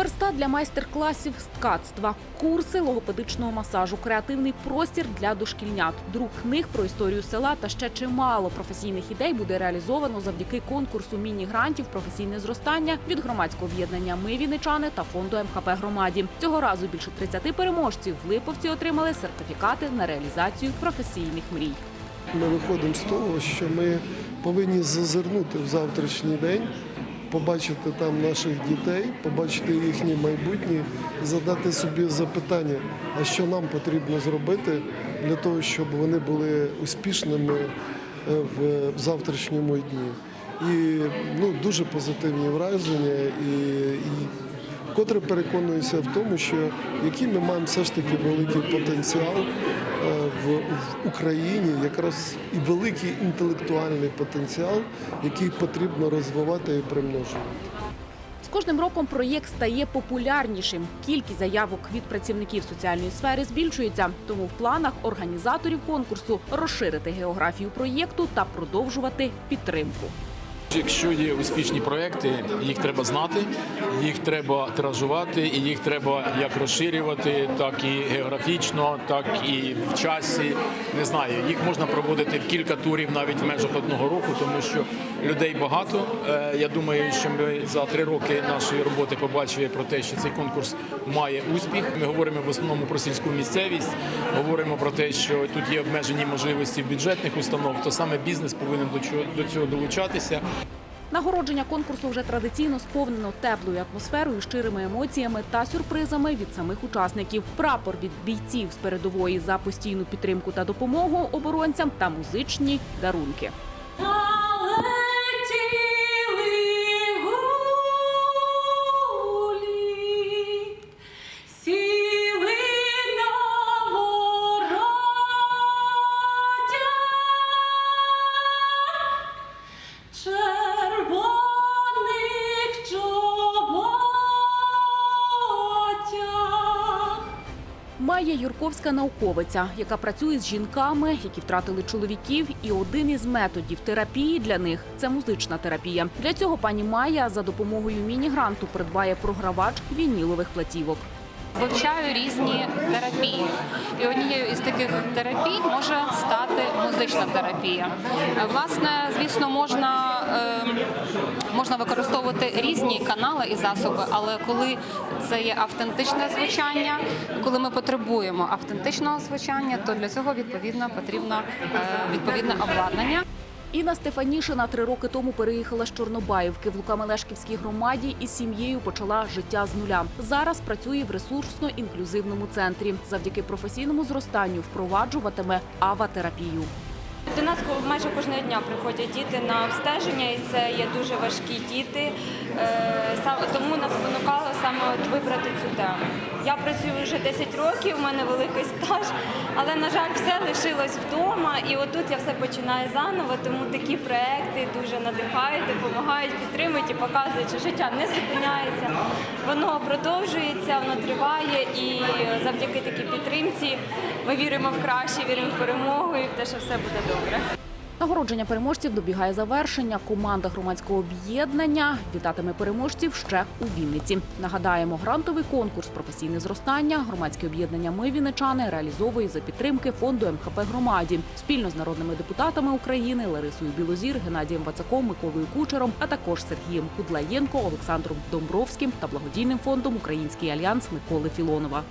Верстат для майстер-класів з ткацтва, курси логопедичного масажу, креативний простір для дошкільнят, друк книг про історію села та ще чимало професійних ідей буде реалізовано завдяки конкурсу міні-грантів професійне зростання від громадського об'єднання Ми Вінничани та фонду МХП громаді. Цього разу більше 30 переможців в Липовці отримали сертифікати на реалізацію професійних мрій. Ми виходимо з того, що ми повинні зазирнути в завтрашній день, побачити там наших дітей, побачити їхнє майбутнє, задати собі запитання, а що нам потрібно зробити для того, щоб вони були успішними е, в завтрашньому дні. І ну, дуже позитивні враження, і, і вкотре переконуюся в тому, що який ми маємо все ж таки великий потенціал е, в, в Україні, якраз і великий інтелектуальний потенціал, який потрібно розвивати і примножувати. З кожним роком проєкт стає популярнішим. Кількість заявок від працівників соціальної сфери збільшується. Тому в планах організаторів конкурсу розширити географію проєкту та продовжувати підтримку. Якщо є успішні проекти, їх треба знати, їх треба тиражувати, і їх треба як розширювати, так і географічно, так і в часі. Не знаю, їх можна проводити в кілька турів навіть в межах одного року, тому що людей багато. Е, Я думаю, що ми за три роки нашої роботи побачили про те, що цей конкурс має успіх. Ми говоримо в основному про сільську місцевість, говоримо про те, що тут є обмежені можливості в бюджетних установ, то саме бізнес повинен до цього долучатися. Нагородження конкурсу вже традиційно сповнено теплою атмосферою, щирими емоціями та сюрпризами від самих учасників. Прапор від бійців з передової за постійну підтримку та допомогу оборонцям та музичні дарунки. Майя Юрковська науковиця, яка працює з жінками, які втратили чоловіків, і один із методів терапії для них це музична терапія. Для цього пані Майя за допомогою міні-гранту придбає програвач вінілових платівок. Вивчаю різні терапії, і однією із таких терапій може стати музична терапія. Власне, звісно, можна, е, можна використовувати різні канали і засоби, але коли це є автентичне звучання, коли ми потребуємо автентичного звучання, то для цього відповідно потрібно е, відповідне обладнання. Інна Стефанішина три роки тому переїхала з Чорнобаївки в Лукамелешківській громаді і з сім'єю почала життя з нуля. Зараз працює в ресурсно-інклюзивному центрі. Завдяки професійному зростанню впроваджуватиме аватерапію. До нас майже кожного дня приходять діти на обстеження, і це є дуже важкі діти. Е, Тому нас спонукало саме от вибрати цю тему. Я працюю вже 10 років, у мене великий стаж, але, на жаль, все лишилось вдома. І отут я все починаю заново, тому такі проекти дуже надихають, допомагають, підтримують і показують, що життя не зупиняється, воно продовжується, воно триває, і завдяки такій підтримці ми віримо в краще, віримо в перемогу і в те, що все буде добре. Нагородження переможців добігає завершення. Команда громадського об'єднання вітатиме переможців ще у Вінниці. Нагадаємо, грантовий конкурс професійне зростання громадське об'єднання Ми Вінничани реалізовує за підтримки фонду МХП громаді спільно з народними депутатами України Ларисою Білозір, Геннадієм Вацаком, Миколою Кучером, а також Сергієм Кудлаєнко, Олександром Домбровським та благодійним фондом Український альянс Миколи Філонова.